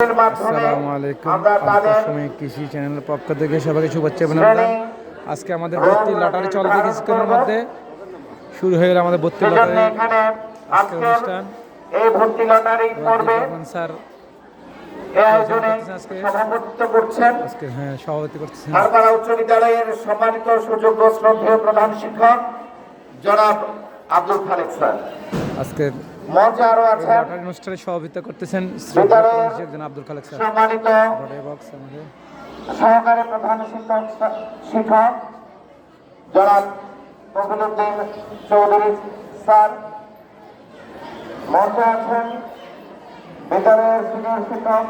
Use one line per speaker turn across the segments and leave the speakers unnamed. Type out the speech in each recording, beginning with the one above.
মাধ্যমে
আসসালামু আলাইকুম। সময় কৃষি চ্যানেলের পক্ষ থেকে সবাইকে শুভেচ্ছা অভিনন্দন আজকে আমাদের ভর্তি লটারি চলবে কিছুক্ষণের মধ্যে। শুরু হয়ে গেল আমাদের ভর্তি লটারি।
এখানে
আজকের
আজকের
অনুষ্ঠান
এই ভর্তি লটারি পর্বে
স্যার।
এই আয়োজনে
আজকে।
সভাপতিত্ব করছেন।
আজকে হ্যাঁ সভাপতি করতেছেন
হারপাড়া উচ্চ বিদ্যালয়ের সম্মানিত সুযোগ্য শ্রদ্ধেয় প্রধান শিক্ষক জনাব আব্দুল খালেক স্যার।
আজকে অনুষ্ঠানে সভাপতিত্ব করতেছেন
বিদ্যালয়ের
আব্দুল খালেক স্যার।
সহকারী প্রধান শিক্ষক শিক্ষক জনাব ফজলুদ্দিন চৌধুরী স্যার মঞ্চে আছেন বিদ্যালয়ের সিনিয়র শিক্ষক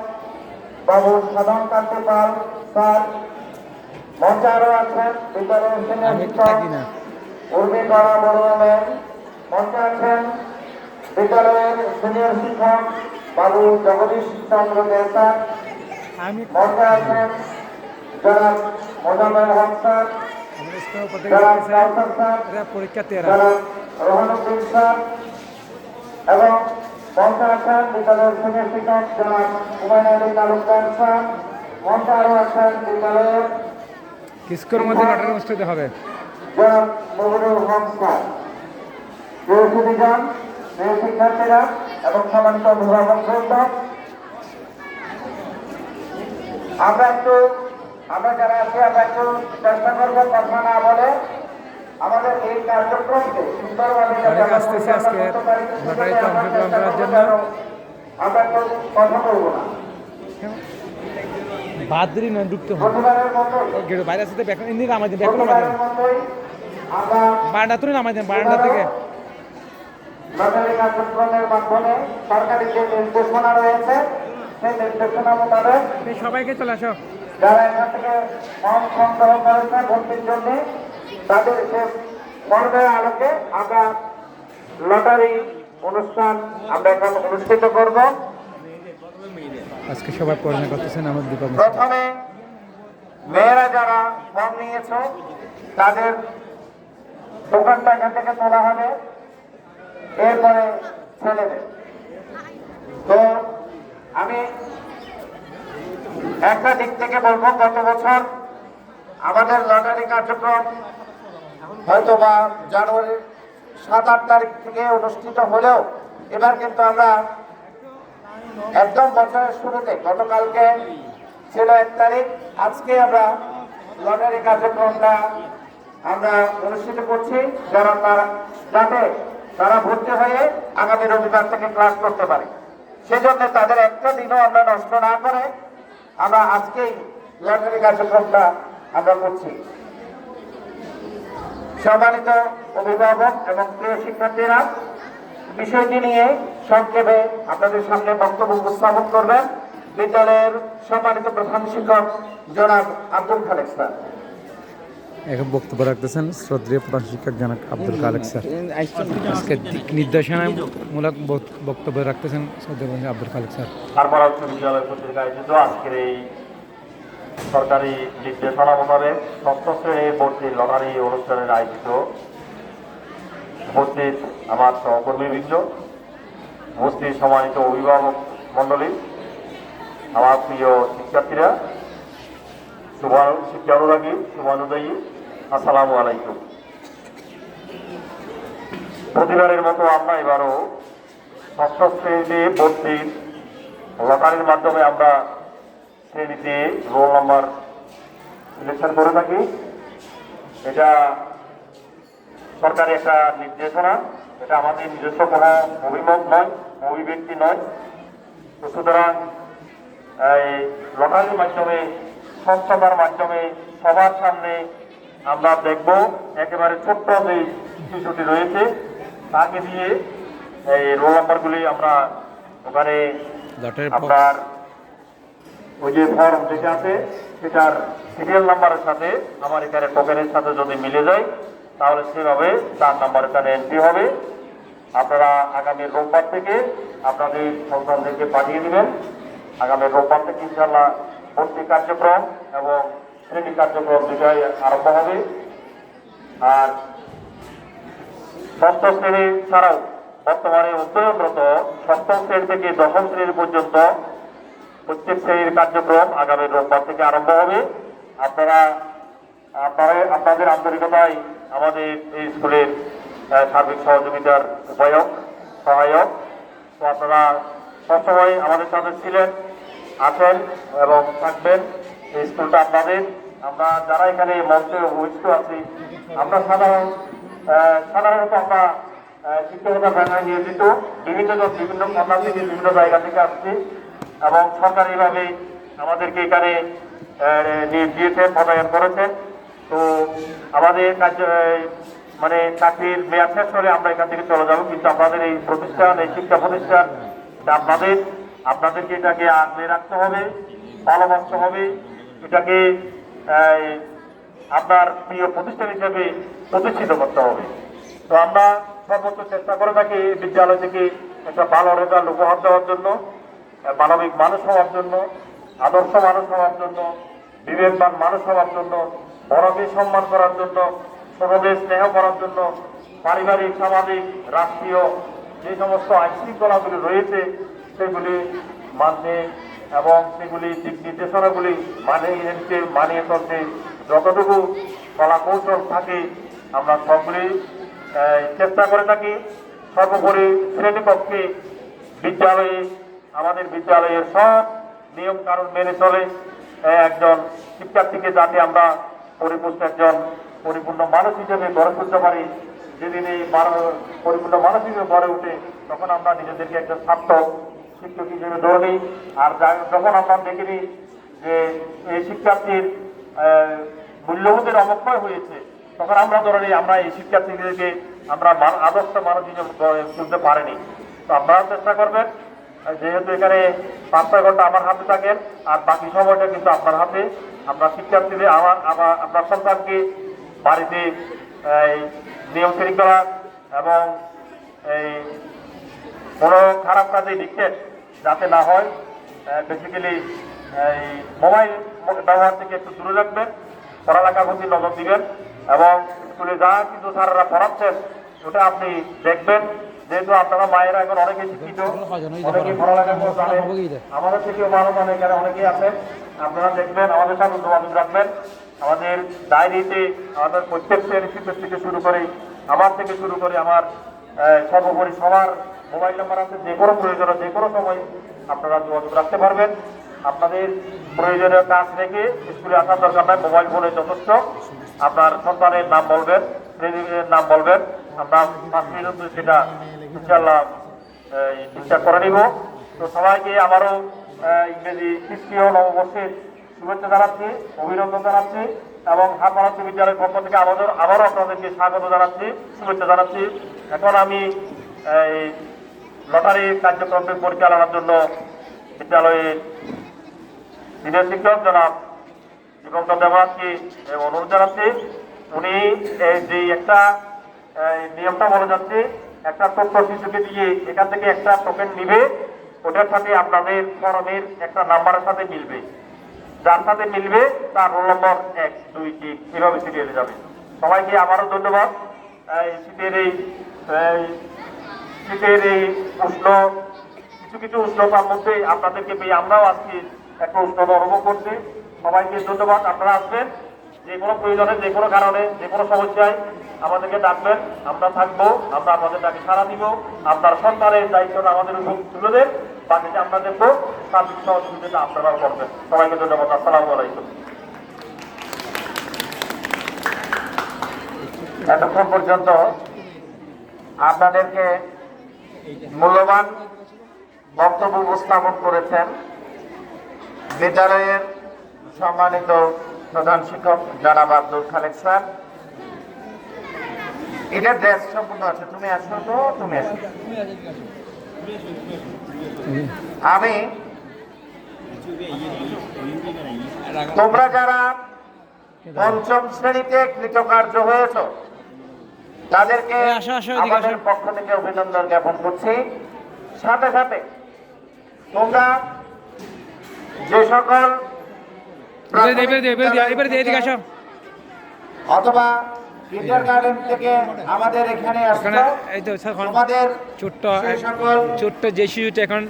বাবু সাধন কান্তি পাল স্যার মঞ্চে আরও আছেন বিদ্যালয়ের সিনিয়র শিক্ষক উর্মি করা বড়ুয়া ম্যাম মঞ্চে আছেন বিদ্যালয়ের সিনিয়র শিক্ষক বাবু জগদীশ চন্দ্র দে স্যার
আমি
মঞ্চে আছেন জনাব মোজাম্মেল হক স্যার জনাব কাউসার জনাব রোহানুদ্দিন স্যার এবং মঞ্চে আছেন বিদ্যালয়ের সিনিয়র শিক্ষক জনাব হুমায়ুন আলী তালুকদার স্যার মঞ্চে আরও আছেন বিদ্যালয়ের
কিছুক্ষণের মধ্যে অনুষ্ঠিত হবে।
জনাব মহিনুল হক স্যার। প্রিয় শিক্ষার্থীরা এবং সম্মানিত অভিভাবক বৃন্দ আমরা একটু আমরা যারা আছি আমরা একটু চেষ্টা করব কথা না বলে আমাদের এই কার্যক্রমকে সুন্দরভাবে আমরা একটু কথা বলব না।
বাদরি হবে। বাইরে আসতে
আমরা
বারান্দা তুলে নামাই দেন বারান্দা থেকে।
লটারি কার্যক্রমের মাধ্যমে সরকারি যে নির্দেশনা রয়েছে সেই নির্দেশনা মোতাবেক
সবাইকে চলে আসো।
যারা এখান থেকে ফর্ম সংগ্রহ করেছে ভর্তির জন্য তাদের সে ফর্মের আলোকে আমরা লটারি অনুষ্ঠান আমরা এখন অনুষ্ঠিত করব।
আজকে সবাই পড়াশোনা করতেছেন আমার দীপক
প্রথমে মেয়েরা যারা ফর্ম নিয়েছ তাদের দোকানটা এখান থেকে তোলা হবে। এরপরে ছেলেদের তো আমি একটা দিক থেকে বলব, গত বছর আমাদের লটারি কার্যক্রম হয়তো বা জানুয়ারির সাত, আট তারিখ থেকে অনুষ্ঠিত হলেও এবার কিন্তু আমরা একদম বছরের শুরুতে, গতকালকে ছিল এক তারিখ, আজকে আমরা লটারি কার্যক্রমটা আমরা অনুষ্ঠিত করছি। যারা তারা যাতে তারা ভর্তি হয়ে আগামী রবিবার থেকে ক্লাস করতে পারে। সেজন্য তাদের একটা দিনও আমরা নষ্ট না করে আমরা আজকেই লটারি কার্যক্রমটা আমরা করছি। সম্মানিত অভিভাবক এবং প্রিয় শিক্ষার্থীরা, বিষয়টি নিয়ে সংক্ষেপে আপনাদের সামনে বক্তব্য উপস্থাপন করবেন। বিদ্যালয়ের সম্মানিত প্রধান শিক্ষক জনাব আব্দুল খালেক স্যার।
এখন বক্তব্য রাখতেছেন শ্রদ্ধেয় প্রধান শিক্ষক জনক আব্দুল কালেক স্যার। আজকে দিক নির্দেশনামূলক বক্তব্য রাখতেছেন শ্রদ্ধেয় আব্দুল কালেক স্যার।
উচ্চ বিদ্যালয় কর্তৃক আয়োজিত আজকের এই সরকারি নির্দেশনা মোতাবেক ষষ্ঠ শ্রেণির ভর্তি লটারি অনুষ্ঠানের আয়োজিত উপস্থিত আমার সহকর্মীবৃন্দ, উপস্থিত সম্মানিত অভিভাবক মণ্ডলী, আমার প্রিয় শিক্ষার্থীরা, শুভানু শিক্ষা অনুরাগী শুভানুদায়ী আসসালামু আলাইকুম। প্রতিবারের মতো আমরা এবারও ষষ্ঠ শ্রেণীতে ভর্তি লটারির মাধ্যমে আমরা শ্রেণীতে রোল নাম্বার সিলেকশন করে থাকি। এটা সরকারি একটা নির্দেশনা, এটা আমাদের নিজস্ব কোনো অভিমত নয়, অভিব্যক্তি নয়। তো সুতরাং এই লটারির মাধ্যমে, স্বচ্ছতার মাধ্যমে সবার সামনে আমরা দেখব একেবারে ছোট্ট যে শিশুটি রয়েছে তাকে দিয়ে এই রোল নাম্বারগুলি আমরা ওখানে আপনার ওই যে ফর্ম যেটা আছে সেটার সিরিয়াল নাম্বারের সাথে আমার এখানে টোকেনের সাথে যদি মিলে যায় তাহলে সেভাবে তার নাম্বার এখানে এন্ট্রি হবে। আপনারা আগামী রোববার থেকে আপনাদের সন্তানদেরকে পাঠিয়ে দেবেন। আগামী রোববার থেকে ইনশাল্লাহ ভর্তি কার্যক্রম এবং শ্রেণি কার্যক্রম দুটাই আরম্ভ হবে। আর ষষ্ঠ শ্রেণি ছাড়াও বর্তমানে উদ্যোগরত সপ্তম শ্রেণি থেকে দশম শ্রেণি পর্যন্ত প্রত্যেক শ্রেণির কার্যক্রম আগামী রোববার থেকে আরম্ভ হবে। আপনারা আপনারা, আপনাদের আন্তরিকতায় আমাদের এই স্কুলের সার্বিক সহযোগিতার উপায়ক, সহায়ক। তো আপনারা সবসময় আমাদের সাথে ছিলেন, আছেন এবং থাকবেন। এই স্কুলটা আপনাদের। আমরা যারা এখানে মঞ্চে উপস্থিত আছি, আমরা সাধারণ সাধারণত আমরা শিক্ষকতা পেশায় নিয়োজিত। বিভিন্ন বিভিন্ন কন্যা থেকে বিভিন্ন জায়গা থেকে আসছি এবং সরকারিভাবে আমাদেরকে এখানে দিয়েছেন পদায়ন করেছেন তো আমাদের কার্য মানে চাকরির মেয়াদ শেষ হলে আমরা এখান থেকে চলে যাব। কিন্তু আপনাদের এই প্রতিষ্ঠান, এই শিক্ষা প্রতিষ্ঠান আপনাদের। আপনাদেরকে এটাকে আগলে রাখতে হবে, ভালোবাসতে হবে। এটাকে আপনার প্রিয় প্রতিষ্ঠান হিসেবে প্রতিষ্ঠিত করতে হবে। তো আমরা সর্বোচ্চ চেষ্টা করে থাকি এই বিদ্যালয় থেকে একটা ভালো রেজাল্ট উপহার দেওয়ার জন্য মানবিক মানুষ হওয়ার জন্য, আদর্শ মানুষ হওয়ার জন্য, বিবেকবান মানুষ হওয়ার জন্য বড়কে সম্মান করার জন্য ছোটদের স্নেহ করার জন্য, পারিবারিক, সামাজিক, রাষ্ট্রীয় যে সমস্ত আইন শৃঙ্খলাগুলি রয়েছে, সেগুলি মানতে এবং সেগুলি দিক নির্দেশনাগুলি মানে মানিয়ে চলতে যতটুকু কলা কৌশল থাকে, আমরা সবগুলি চেষ্টা করে থাকি। সর্বোপরি শ্রেণীকক্ষে বিদ্যালয়ে, আমাদের বিদ্যালয়ের সব নিয়ম কানুন মেনে চলে। একজন শিক্ষার্থীকে যাতে আমরা পরিপুষ্ট একজন পরিপূর্ণ মানুষ হিসেবে গড়ে তুলতে পারি। যেদিন এই পরিপূর্ণ মানুষ হিসেবে গড়ে উঠে তখন আমরা নিজেদেরকে একজন ছাত্র শিক্ষক হিসেবে ধরে নিই আর যখন আমরা দেখে নিই যে এই শিক্ষার্থীর মূল্যবোধের অবক্ষয় হয়েছে, তখন আমরা ধরে নিই আমরা এই শিক্ষার্থীদেরকে আমরা আদর্শ মানুষ হিসেবে তুলতে পারিনি। তো আপনারা চেষ্টা করবেন যেহেতু এখানে পাঁচ ছয় ঘণ্টা আমার হাতে থাকেন, আর বাকি সময়টা কিন্তু আপনার হাতে আপনার শিক্ষার্থীদের, আমার আমার আপনার সন্তানকে বাড়িতে, এই নিয়ম শৃঙ্খলা এবং এই কোনো খারাপ কাজে ডিক্টেট যাতে না হয় বেসিক্যালি এই মোবাইল ব্যবহার থেকে একটু দূরে রাখবেন, পড়ালেখার প্রতি নজর দিবেন এবং স্কুলে যা কিন্তু স্যারেরা পড়াচ্ছেন, ওটা আপনি দেখবেন। যেহেতু আপনারা মায়েরা এখন অনেকে শিক্ষিত, অনেকেই পড়ালেখা জানেন আমাদের থেকেও মানুষ অনেক অনেকেই আছেন আপনারা দেখবেন, আমাদের সাথে যোগাযোগ রাখবেন। আমাদের ডায়েরিতে, আমাদের প্রত্যেক শ্রেণি থেকে শুরু করে, আমার থেকে শুরু করে, আমার সর্বোপরি সবার মোবাইল নাম্বার আছে, যে কোনো প্রয়োজনে, যে কোনো সময় আপনারা যোগাযোগ রাখতে পারবেন। আপনাদের প্রয়োজনীয় কাজ রেখে স্কুলে আসার দরকার নাই, মোবাইল ফোনে যথেষ্ট। আপনার সন্তানের নাম বলবেন শ্রেণির নাম বলবেন। আমরা পাঁচ মিনিট সেটা ইনশাল্লাহ ঠিকঠাক করে নিব। তো সবাইকে আবারও ইংরেজি খ্রিস্টীয় নববর্ষের শুভেচ্ছা জানাচ্ছি, অভিনন্দন জানাচ্ছি, এবং হাফারাত বিদ্যালয়ের পক্ষ থেকে আমাদের আবারও আপনাদেরকে স্বাগত জানাচ্ছি, শুভেচ্ছা জানাচ্ছি। এখন আমি, এই লটারি কার্যক্রমটি পরিচালনার জন্য বিদ্যালয়ের সিনিয়র শিক্ষক জনাব দীপঙ্কর দেবরাজকে অনুরোধ জানাচ্ছি। উনি যে একটা নিয়মটা বলে যাচ্ছে, একটা তথ্য শিশুকে দিয়ে এখান থেকে একটা টোকেন নিবে, ওটার সাথে আপনাদের ফরমের একটা নাম্বারের সাথে মিলবে। যার সাথে মিলবে, তার রোল নম্বর এক, দুই, তিন, এভাবে সিরিয়ালে যাবে। সবাইকে আবারও ধন্যবাদ। শীতের এই শীতের এই উষ্ণ, কিছু কিছু উষ্ণতার মধ্যে আপনাদেরকে পেয়ে আমরাও আজকে একটা উষ্ণতা অনুভব করছি। সবাইকে ধন্যবাদ, আপনারা আসবেন। যে কোনো প্রয়োজনে, যে কোনো কারণে, যে কোনো সমস্যায় আমাদেরকে ডাকবেন। আমরা থাকব, আমরা আপনাদের ডাকে সারা দিব। আপনার সন্তানের দায়িত্বটা আমাদের উপর তুলে দেন। বাকিটা আমরা দেখব। সার্বিক সহযোগিতা আপনারাও করবেন। সবাইকে ধন্যবাদ। আসসালামু আলাইকুম।
এতক্ষণ পর্যন্ত আপনাদেরকে মূল্যবান বক্তব্য উপস্থাপন করেছেন বিদ্যালয়ের সম্মানিত প্রধান শিক্ষক জনাব আব্দুল খালেক স্যার। এটা ড্রেস সম্পূর্ণ আছে। তুমি আসো তো, তুমি আসো। আমি তোমরা যারা পঞ্চম শ্রেণীতে কৃতকার্য হয়েছ তাদেরকে
এদিকে
আমাদের পক্ষ থেকে অভিনন্দন জ্ঞাপন করছি। সাথে সাথে তোমরা যে সকল অথবা কিন্ডার গার্ডেন থেকে আমাদের এখানে আসছো।
এই তো ছোট্ট
সকল
ছোট্ট যে শিশুটা এখন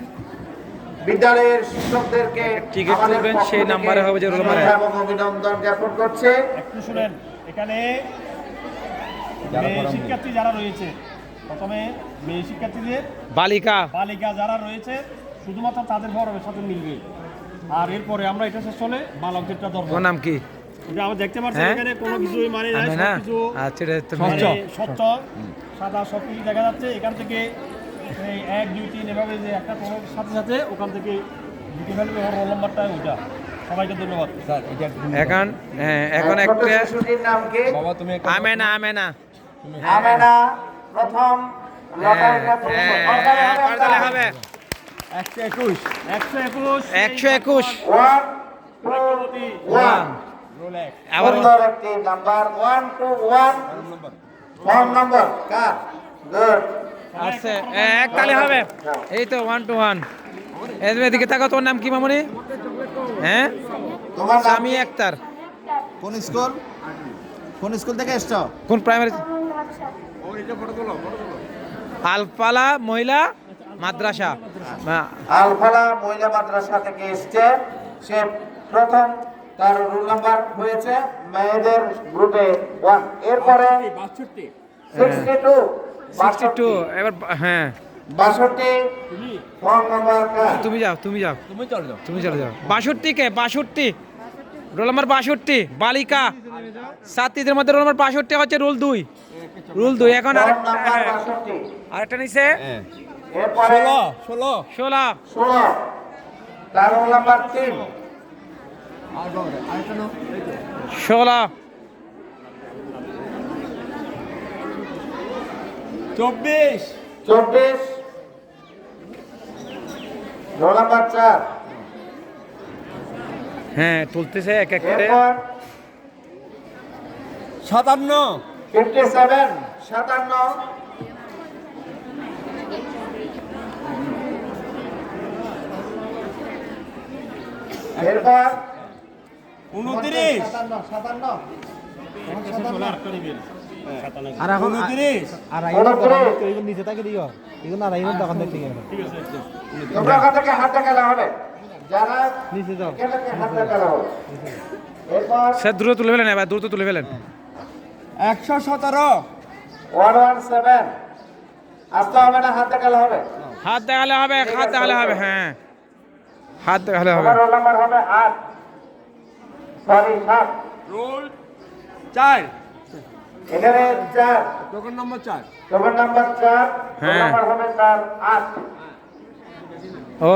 বিদ্যালয়ের শিক্ষকদেরকে
টিকিট
পক্ষ
সেই নাম্বারে হবে যে রোল
অভিনন্দন জ্ঞাপন করছে।
একটু শুনেন এখানে শিক্ষার্থী যারা রয়েছে প্রথমে মেয়ে শিক্ষার্থীদের
বালিকা।
বালিকা যারা রয়েছে শুধুমাত্র তাদের ফরমের সাথে মিলবে। আর এরপরে আমরা এটা শেষ হলে বালকদেরটা ধরবো।
ওর নাম কি?
এটা আমরা দেখতে পাচ্ছি
হ্যাঁ?
এখানে কোনো কিছুই মানে নাই
আচ্ছা এটা
মানে স্বচ্ছ। সাদা সব কিছু দেখা যাচ্ছে। এখান থেকে এই এক দুই তিন এভাবে যে একটা সাথে সাথে ওখান থেকে লিখে ফেলবে। ওর রোল নাম্বারটা ওইটা। সবাইকে ধন্যবাদ।
এখন হ্যাঁ এখন
ছোট
একটা
নাম কি?
আমেনা আমেনা।
আমেনা প্রথম
হ্যাঁ হ্যাঁ?
একশো একুশ। একশো একুশ।
একশো একুশ।
One,
one.
সুন্দর একটি number. One two one. Phone number কার? গুড।
আসছে এক তালি হবে। এই তো ওয়ান টু ওয়ান। এদিকে থাকো তোর নাম কি মামনি? হ্যাঁ?
তোমার নাম
স্বামী একতার
কোন স্কুল? কোন স্কুল থেকে এসছো?
কোন প্রাইমারি আলপালা মহিলা মাদ্রাসা। হ্যাঁ,
আলফালা মহিলা মাদ্রাসা থেকে এসছে। সে প্রথম তার রোল নাম্বার হয়েছে মেয়েদের গ্রুপে ওয়ান এরপরে সিক্সটি টু
সিক্সটি টু এবার হ্যাঁ।
বাষট্টি ফোন নাম্বার
তুমি যাও তুমি যাও। তুমি চলে যাও। তুমি চলে যাও। বাষট্টি কে? বাষট্টি। রোল নাম্বার বাষট্টি। বালিকা। সাতটিদের মধ্যে রোল নাম্বার বাষট্টি হচ্ছে রোল দুই। রুল দুই এখন
ফোন
আরেকটা হ্যাঁ, নিছে।
এরপরে
ষোলো
ষোলো।
ষোলো। তার রোল নাম্বার তিন।
ষোলো।
চব্বিশ।
চব্বিশ। রোল নাম্বার চার।
হ্যাঁ তুলতেছে এক এক করে
সাতান্ন।
ফিফটি সেভেন সাতান্ন। এরপর
উনত্রিশ।
সাতান্ন সাতান্ন।
আর এখন আর
উনত্রিশ।
নিচে থাকে দিও। এগুলো আর এগুলো দোকান
তোমরা ওখান থেকে হবে। যারা
নিচে যাও।
এরপর
স্যার দ্রুত তুলে ফেলেন এবার দ্রুত তুলে ফেলেন।
একশো সতেরো।
One one seven. আসতে হবে না হাতটা খেলা হবে।
হাত দেখালে হবে হাত দেখালে হবে হ্যাঁ। হাত দেখালে হবে।
তোমার রোল নাম্বার হবে আট। সরি সাত।
রোল চার।
এখানে চার।
টোকন নম্বর চার।
নাম্বার চার
হ্যাঁ।
নাম্বার হবে তার আট।
ও।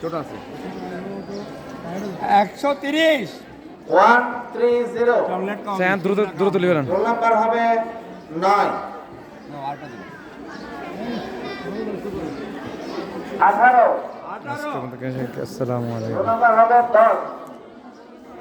ছোট আছে।
একশো তিরিশ।
One three zero.
স্যার দ্রুত দ্রুত ফেলেন।
রোল নাম্বার হবে নয়। আঠারো।
আসসালামু আলাইকুম।
রোল নাম্বার হবে দশ।